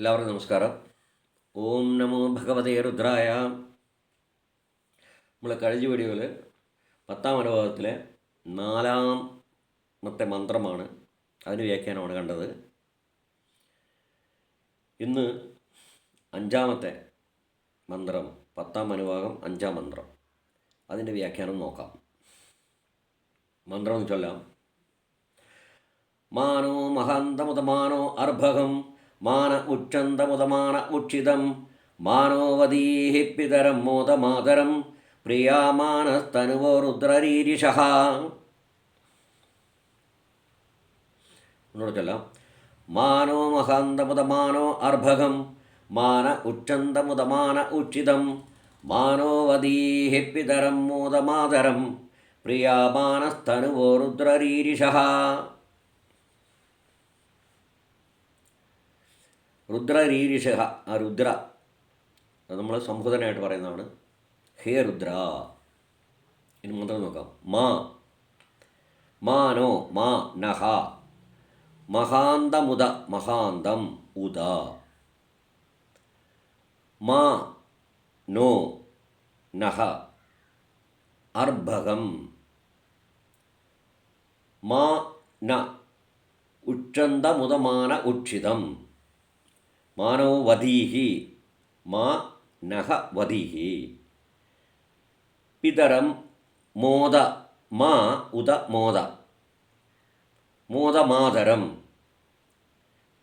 എല്ലാവർക്കും നമസ്കാരം. ഓം നമോ ഭഗവതേ രുദ്രായ. നമ്മൾ കഴിഞ്ഞ വീഡിയോയിൽ പത്താം അനുഭവത്തിലെ നാലാമത്തെ മന്ത്രമാണ് അതിന് വ്യാഖ്യാനമാണ് കണ്ടത്. ഇന്ന് അഞ്ചാമത്തെ മന്ത്രം പത്താം അനുഭാഗം അഞ്ചാം മന്ത്രം. അതിന്റെ വ്യാഖ്യാനം നോക്കാം. മന്ത്രം ചൊല്ലാം മാനോ മഹാന്തമുതമാനോ അർഭകം ഉച്ഛന്തമുദമാന ഉക്ഷിതം മാനോവതീഹി പിതരം മോദമാതരം. പ്രിയാമാനസ്തനുവോ രുദ്രരീരിഷ. ഒന്നുകൂടെ ചൊല്ലാം. മാനോ മഹാന്തമുതമാനോ അർഭകം. മാന ഉച്ഛന്തമുദമാന ഉച്ചിതം. മാനോവദീഹി പിതരം മോദമാതരം. പ്രിയാമാനസ്തനുവോ രുദ്രരീരിഷ. രുദ്രരീരിഷ ആ രുദ്ര അത് നമ്മൾ സംബോധനയായിട്ട് പറയുന്നതാണ്. ഹേ രുദ്ര ഇനി മന്ത്രം നോക്കാം. മാ മാനോ മാ നഹ മഹാന്തമുദ മഹാന്തം ഉദ. മാ നോ നഹ അർഭകം. മാ ന ഉച്ചന്തമുദമാന ഉക്ഷിതം. മാനോ വധീഹി മാ നഹ വധീഹി. പിതരം മോദ മാ ഉദ മോദ. മോദമാതരം.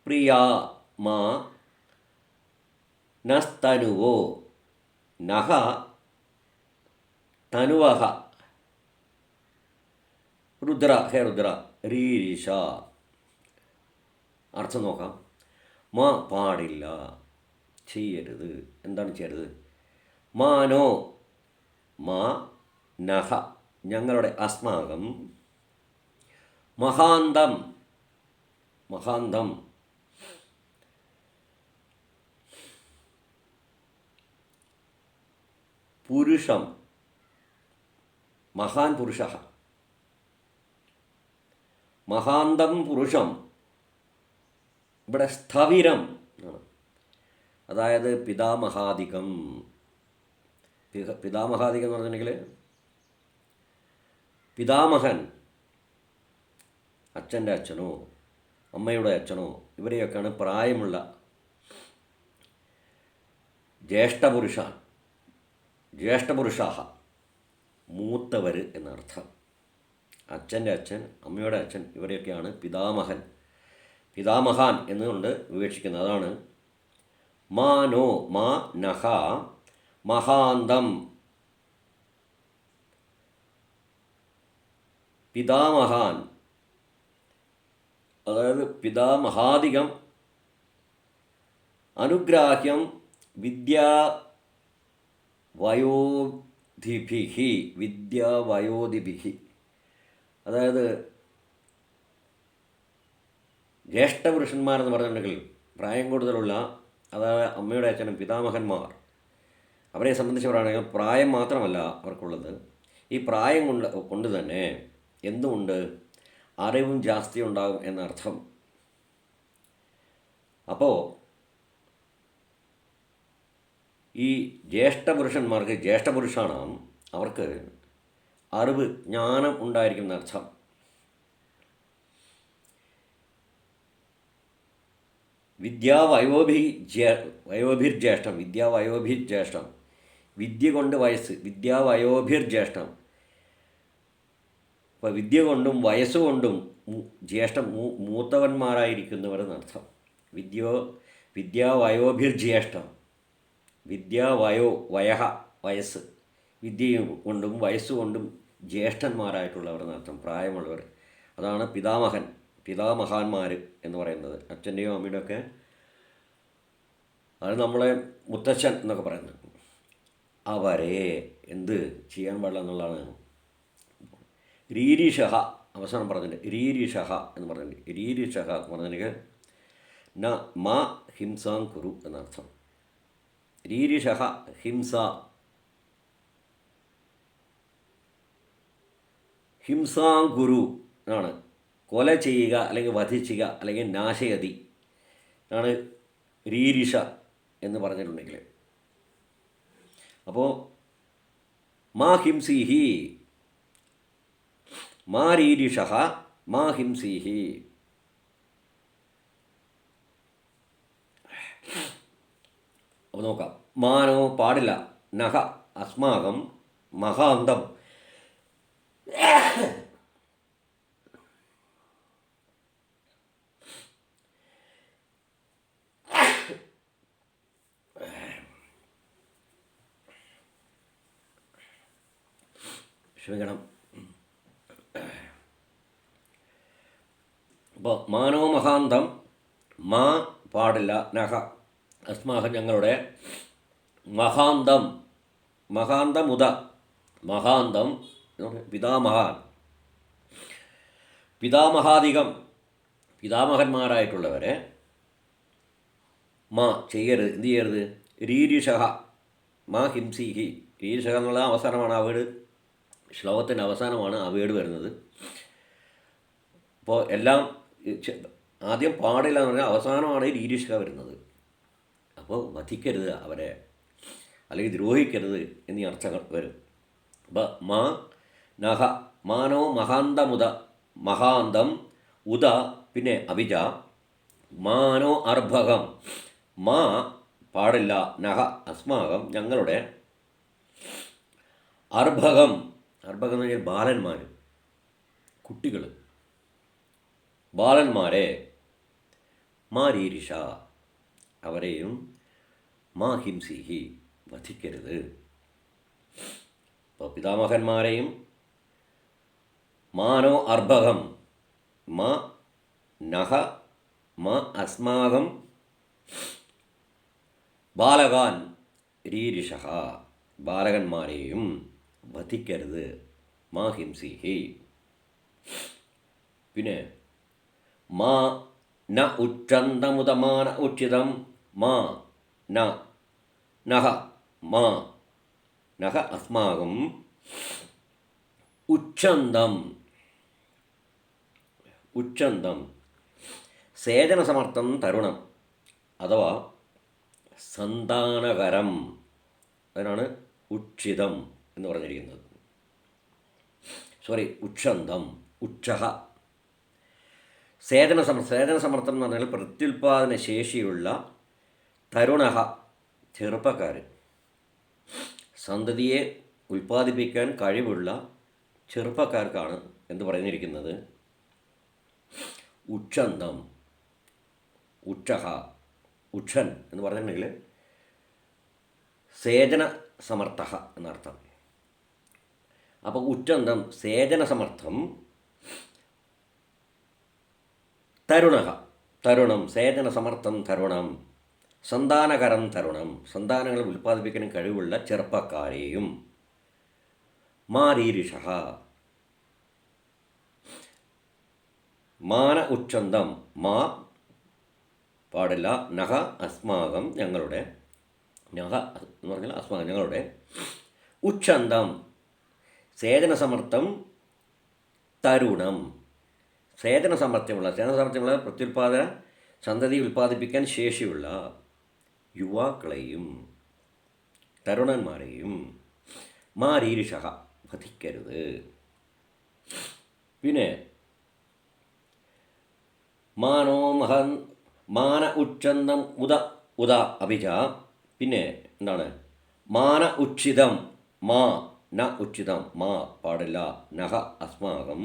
പ്രിയാ മാ നസ്തനുവോ നഹ തനുവഹ. രുദ്ര ഹേ രുദ്ര രീരിഷ അർത്ഥം നോക്കാം. മാ പാടില്ല. ചെയ്യരുത്. എന്താണ് ചെയ്യരുത്? മാനോ മാ നഹ. ഞങ്ങളുടെ അസ്മാകം മഹാന്തം. മഹാന്തം. പുരുഷം. മഹാൻ പുരുഷ. മഹാന്തം പുരുഷം. ഇവിടെ സ്ഥവിരം അതായത് പിതാമഹാധികം. പിതാമഹാധികം എന്ന് പറഞ്ഞിട്ടുണ്ടെങ്കിൽ പിതാമഹൻ അച്ഛന്റെ അച്ഛനോ അമ്മയുടെ അച്ഛനോ ഇവരെയൊക്കെയാണ് പ്രായമുള്ള ജ്യേഷ്ഠപുരുഷ ജ്യേഷ്ഠപുരുഷാഹ മൂത്തവർ എന്നർത്ഥം. അച്ഛന്റെ അച്ഛൻ അമ്മയുടെ അച്ഛൻ ഇവരെയൊക്കെയാണ് പിതാമഹൻ. പിതാമഹാൻ എന്നുകൊണ്ട് വിവക്ഷിക്കുന്നത് അതാണ് മാനോ മാ നഹ മഹാന്തം. പിതാമഹാൻ. അതായത് പിതാമഹാധികം. അനുഗ്രാഹ്യം വിദ്യാ വയോധിഭിഹി വിദ്യാവയോധിഭിഹി അതായത് ജ്യേഷ്ഠപുരുഷന്മാരെന്ന് പറഞ്ഞിട്ടുണ്ടെങ്കിൽ പ്രായം കൂടുതലുള്ള അതായത് അമ്മയുടെ അച്ഛനും പിതാമഹന്മാർ അവരെ സംബന്ധിച്ച് പറയുകയാണെങ്കിൽ പ്രായം മാത്രമല്ല അവർക്കുള്ളത്. ഈ പ്രായം കൊണ്ട് കൊണ്ട് തന്നെ എന്തുകൊണ്ട് അറിവും ജാസ്തി ഉണ്ടാകും എന്നർത്ഥം. അപ്പോൾ ഈ ജ്യേഷ്ഠപുരുഷന്മാർക്ക് ജ്യേഷ്ഠപുരുഷാണ് അവർക്ക് അറിവ് ജ്ഞാനം ഉണ്ടായിരിക്കും എന്നർത്ഥം. വിദ്യാവയോഭി ജ്യേ വയോഭിർജ്യേഷ്ഠം വിദ്യാവയോഭിർജ്യേഷ്ഠം. വിദ്യ കൊണ്ട് വയസ്സ് വിദ്യാവയോഭിർജ്യേഷ്ഠം. അപ്പോൾ വിദ്യ കൊണ്ടും വയസ്സുകൊണ്ടും ജ്യേഷ്ഠം മൂ മൂത്തവന്മാരായിരിക്കുന്നവരെന്നർത്ഥം വിദ്യോ വിദ്യാ വിദ്യാവയോ വയഹ വയസ്സ്. വിദ്യ കൊണ്ടും വയസ്സുകൊണ്ടും ജ്യേഷ്ഠന്മാരായിട്ടുള്ളവർ എന്നർത്ഥം പ്രായമുള്ളവർ. അതാണ് പിതാമഹൻ. പിതാമഹാന്മാർ എന്ന് പറയുന്നത് അച്ഛന്റെയും അമ്മയുടെ ഒക്കെ അത് നമ്മളെ മുത്തച്ഛൻ എന്നൊക്കെ പറയുന്നത്. അവരെ എന്ത് ചെയ്യാൻ പാടില്ല എന്നുള്ളതാണ്. രീരിഷഹ അവസാനം പറഞ്ഞിട്ടുണ്ട്. രീരിഷഹ എന്ന് പറഞ്ഞിട്ടുണ്ട്. രീരിഷഹ എന്ന് പറഞ്ഞിട്ടുണ്ടെങ്കിൽ ന മാ ഹിംസാം കുരു എന്നർത്ഥം. രീരിഷഹ ഹിംസ. ഹിംസാം കുരു എന്നാണ്. കൊല ചെയ്യുക അല്ലെങ്കിൽ വധിച്ചുക അല്ലെങ്കിൽ നാശയതി. ആണ് രീരിഷ എന്ന് പറഞ്ഞിട്ടുണ്ടെങ്കിൽ. അപ്പോൾ മാ ഹിംസിഹി മാ രീരിഷ മാ ഹിംസിഹി. അപ്പോൾ നോക്കാം. മാനോ പാടില്ല. നഹ അസ്മാകം മഹാന്തം. ക്ഷമിക്കണം. അപ്പോൾ മാനോ മഹാന്തം മാ പാടില്ല നഹ. അസ്മാഹ ഞങ്ങളുടെ മഹാന്തം മഹാന്തം ഉദ മഹാന്തം പിതാമഹാൻ. പിതാമഹാധികം പിതാമഹന്മാരായിട്ടുള്ളവരെ മാ ചെയ്യരുത്. എന്ത് ചെയ്യരുത്? രീരിഷഹ മാ ഹിംസിഹി. രീരിഷഹ എന്നുള്ള അവസരമാണ് വീട് ശ്ലോകത്തിന്റെ അവസാനമാണ് ആ വരുന്നത്. അപ്പോൾ എല്ലാം ആദ്യം പാടില്ല എന്ന് പറഞ്ഞാൽ അവസാനമാണ് ഈ രീരിഷക വരുന്നത്. അപ്പോൾ വധിക്കരുത് അവരെ അല്ലെങ്കിൽ ദ്രോഹിക്കരുത് എന്നീ അർത്ഥങ്ങൾ വരും. അപ്പോൾ മാ നഹ മാനോ മഹാന്തമുദ മഹാന്തം ഉദ പിന്നെ അഭിജ മാനോ അർഭകം. മാ പാടില്ല നഹ അസ്മാകം ഞങ്ങളുടെ അർഭകം. അർഭകം എന്ന് പറഞ്ഞാൽ ബാലന്മാർ കുട്ടികൾ ബാലന്മാരെ മാരീരിഷ അവരെയും മാ ഹിംസിഹി വധിക്കരുത്. അപ്പോൾ പിതാമഹന്മാരെയും മാനോ അർഭകം മ നഹ മ അസ്മാകം ബാലകാൻ രീരിഷ ബാലകന്മാരെയും വധിക്കരുത്. മാ ഹിംസി ഹേ പിന്നെ മാ ന ഉച്ചന്തമുതമാന ഉച്ചിതം മാ ന നഹ മാ നഹ അസ്മാകം ഉച്ഛന്തം ഉച്ഛന്തം സേചനസമർത്ഥം തരുണം അഥവാ സന്താനകരം. അതിനാണ് ഉച്ചിതം. എന്ന് പറഞ്ഞിരിക്കുന്നത്. സോറി ഉച്ഛന്തം ഉച്ഛഹ. സേചന സമ സേചന സമർത്ഥം എന്ന് പറഞ്ഞാൽ പ്രത്യുൽപാദന ശേഷിയുള്ള തരുണ ചെറുപ്പക്കാർ സന്തതിയെ ഉൽപ്പാദിപ്പിക്കാൻ കഴിവുള്ള ചെറുപ്പക്കാർക്കാണ് എന്ന് പറഞ്ഞിരിക്കുന്നത്. ഉച്ഛന്തം ഉക്ഷഹ ഉച്ഛൻ എന്ന് പറഞ്ഞിട്ടുണ്ടെങ്കിൽ സേചന സമർത്ഥ എന്നർത്ഥം. അപ്പോൾ ഉച്ചന്തം സേചന സമർത്ഥം തരുണ തരുണം സേചന സമർത്ഥം തരുണം സന്താനകരം തരുണം സന്താനങ്ങൾ ഉൽപ്പാദിപ്പിക്കാൻ കഴിവുള്ള ചെറുപ്പക്കാരെയും മാരീരിഷ മാന ഉച്ചന്തം മാ പാടില്ല നഹ അസ്മാകം ഞങ്ങളുടെ നഹ എന്ന് പറഞ്ഞാൽ അസ്മാകം ഞങ്ങളുടെ ഉച്ഛന്തം സേചനസമർത്ഥം തരുണം. സേചന സമർത്ഥ്യമുള്ള സേചന സമർത്ഥ്യമുള്ള പ്രത്യുൽപാദന സന്തതി ഉൽപ്പാദിപ്പിക്കാൻ ശേഷിയുള്ള യുവാക്കളെയും തരുണന്മാരെയും മാരീരിഷ വധിക്കരുത്. പിന്നെ മാനോ മഹൻ മാന ഉച്ചന്തം ഉദ ഉദ അഭിജ. പിന്നെ എന്താണ്? മാന ഉച്ചിതം മാ ന ഉച്ചിതം മാ പാടില്ല നഹ അസ്മാകം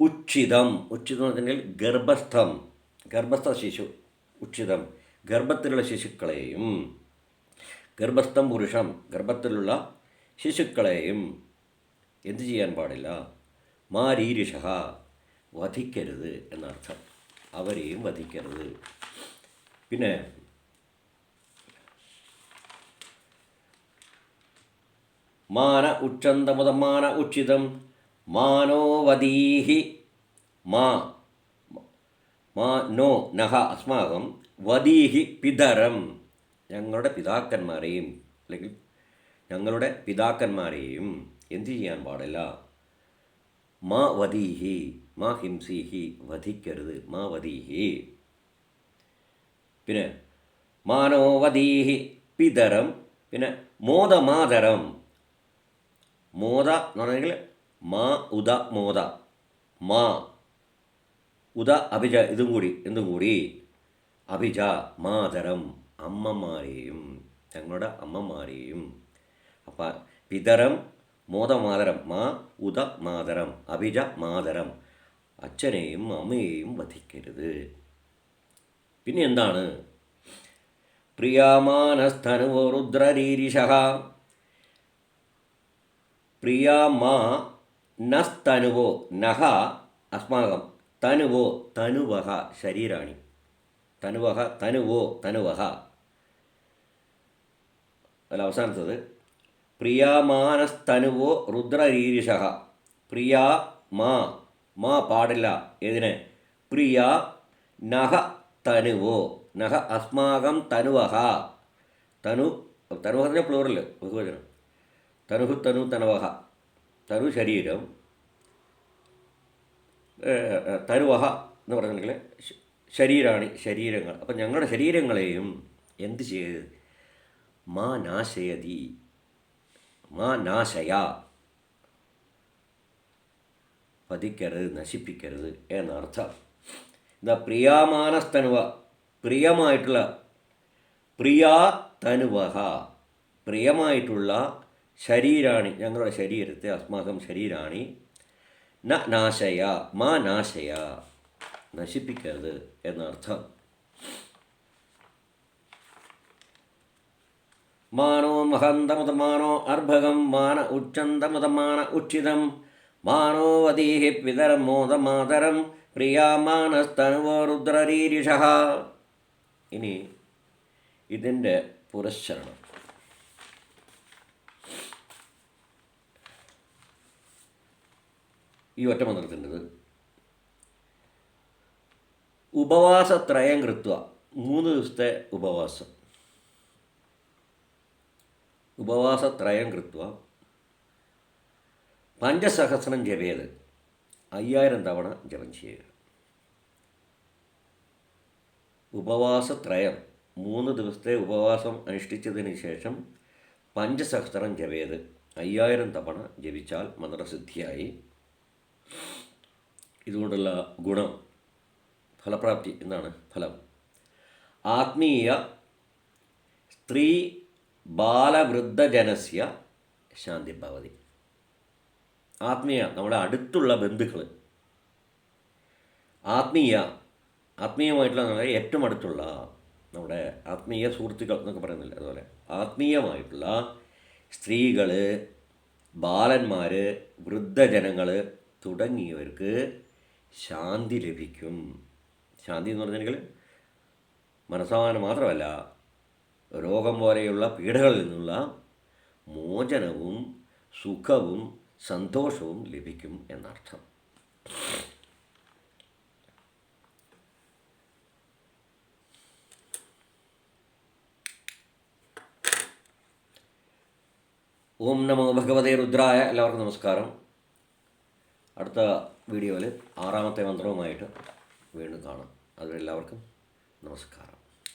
ഉച്ചിതം ഉച്ചിതം എന്ന് പറഞ്ഞാൽ ഗർഭസ്ഥം. ഗർഭസ്ഥ ശിശു ഉച്ചിതം ഗർഭത്തിലുള്ള ശിശുക്കളെയും ഗർഭസ്ഥം പുരുഷം ഗർഭത്തിലുള്ള ശിശുക്കളെയും എന്ത് ചെയ്യാൻ പാടില്ല? മാരീരിഷ വധിക്കരുത് എന്നർത്ഥം. അവരെയും വധിക്കരുത്. പിന്നെ മാന ഉച്ചന്തമുതം മാന മാനോവദീഹി മാ മാ നോ നഹ അസ്മാകം വദീഹി പിതരം. ഞങ്ങളുടെ പിതാക്കന്മാരെയും അല്ലെങ്കിൽ ഞങ്ങളുടെ പിതാക്കന്മാരെയും എന്തു ചെയ്യാൻ പാടില്ല? മാ വദീഹി മാ ഹിംസിഹി വധിക്കരുത് മാ വദീഹി. പിന്നെ മാനോവദീഹി പിതരം പിന്നെ മോദമാതരം. മോദ എന്ന് പറഞ്ഞെങ്കിൽ മാ ഉദ മോദ. മാ ഉദ അഭിജ ഇതും കൂടി എന്തും കൂടി. അഭിജ മാതരം അമ്മമാരെയും ഞങ്ങളുടെ അമ്മമാരെയും. അപ്പം പിതരം മോദമാതരം മാ ഉദ മാതരം അഭിജ മാതരം. അച്ഛനെയും അമ്മയെയും വധിക്കരുത്. പിന്നെ എന്താണ്? പ്രിയാമാനസ്തനുവോ രുദ്രരീരിഷ പ്രിയാമാ നസ്തനുവോ നഹ അസ്മാകം തനുവോ തനുവഹ ശരീരാണി. തനുവഹ തനുവോ തനുവഹ. അല്ല അവസാനത്തത്. പ്രിയാമാനസ്തനുവോ രുദ്രരീരിഷ പ്രിയാ മാ മാ പാടില്ല ഏതിന്? പ്രിയ നഹ തനുവോ നഹ അസ്മാകം തനുവഹ. തനു തനുവഹ പ്ലൂറൽ പ്ലൂറൽ ബഹുവചനം തനുഹു തനു തനവഹ. തനു ശരീരം തനുവഹ എന്ന് ശരീരാണ് ശരീരാണി ശരീരങ്ങൾ. അപ്പം ഞങ്ങളുടെ ശരീരങ്ങളെയും എന്ത് ചെയ്ത് മാ നാശയതി മാ നാശയ. പതിക്കരുത് നശിപ്പിക്കരുത് എന്നർത്ഥം. എന്താ പ്രിയാമാനസ്തനുവ പ്രിയമായിട്ടുള്ള പ്രിയാ തനുവഹ പ്രിയമായിട്ടുള്ള ശരീരാണി. ഞങ്ങളുടെ ശരീരത്തെ അസ്മാകം ശരീരാണി. ന നാശയ മാ നാശയ. നശിപ്പിക്കരുത് എന്നർത്ഥം. മാനോ മഹന്തമുതമാനോ അർഭകം മാന ഉച്ചന്തമുതമാന ഉച്ചിതം. മാനോ വതീഹി പിതരം മോദമാതരം പ്രിയാമാനസ്തനുവോ രുദ്രരീരിഷ ഇനി ഇതിന്റെ പുരസ്ചരണം ഈ ഒറ്റമന്ത്രത്തിന്റെത് ഉപവാസത്രയം കൃത്വ. മൂന്ന് ദിവസത്തെ ഉപവാസം. ഉപവാസത്രയം കൃത്വ. പഞ്ചസഹസ്രം ജപേത്. അയ്യായിരം തവണ ജപം ചെയ്യുക. ഉപവാസത്രയം. മൂന്ന് ദിവസത്തെ ഉപവാസം അനുഷ്ഠിച്ചതിന് ശേഷം പഞ്ചസഹസ്രം ജപേത്. അയ്യായിരം തവണ ജപിച്ചാൽ മന്ത്രസിദ്ധിയായി. ഇതുകൊണ്ടുള്ള ഗുണം ഫലപ്രാപ്തി എന്നാണ് ഫലം. ആത്മീയ സ്ത്രീ ബാലവൃദ്ധജനസ്യ ശാന്തി ഭവതി ആത്മീയ നമ്മുടെ അടുത്തുള്ള ബന്ധുക്കൾ ആത്മീയ ആത്മീയമായിട്ടുള്ള നമ്മുടെ ഏറ്റവും അടുത്തുള്ള നമ്മുടെ ആത്മീയ സുഹൃത്തുക്കൾ എന്നൊക്കെ പറയുന്നില്ല അതുപോലെ. ആത്മീയമായിട്ടുള്ള സ്ത്രീകൾ ബാലന്മാർ വൃദ്ധജനങ്ങൾ തുടങ്ങിയവർക്ക് ശാന്തി ലഭിക്കും. ശാന്തി എന്ന് പറഞ്ഞെങ്കിൽ മനസ്സമാനം മാത്രമല്ല രോഗം പോലെയുള്ള പീഡകളിൽ നിന്നുള്ള മോചനവും സുഖവും സന്തോഷവും ലഭിക്കും എന്നർത്ഥം. ഓം നമോ ഭഗവതേ രുദ്രായ എല്ലാവർക്കും നമസ്കാരം. അടുത്ത വീഡിയോയിൽ ആറാമത്തെ മന്ത്രവുമായിട്ട് വീണ്ടും കാണാം. അതുവരെ എല്ലാവർക്കും നമസ്കാരം.